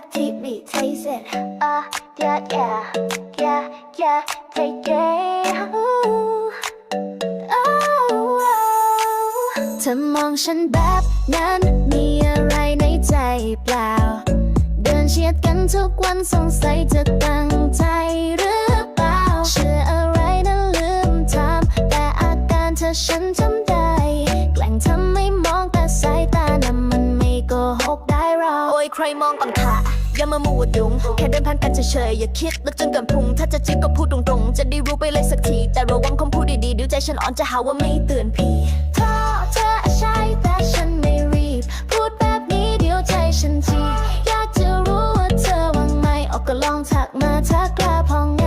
taste it. Uh, yeah, yeah, yeah, yeah, take it. Ooh. Oh, oh. เธอมองฉันแบบนั้นมีอะไรในใจเปล่า เดินเฉียดกันทุกวันสงสัยจะตั้งใจหรือเปล่า เชื่ออะไรนะลืมทำแต่อาการเธอฉันจำได้ ราโอ้ยใครมองต่างขาอย่ามามูดุงแค่เดินผ่านกันเฉยๆอย่าคิดแล้วจนเกินพุง ถ้าจะจีบก็พูดตรงๆ จะได้รู้ไปเลยสักที แต่ระวังคำพูดดีๆเดี๋ยวใจฉันอ่อนจะหาว่าไม่เตือนพี่เธอเธอใช่แต่ฉันไม่รีบ พูดแบบนี้เดี๋ยวใจฉันจีอยากจะรู้ว่าเธอว่างไหมออกก็ลองทักมาทักกล้าพองไง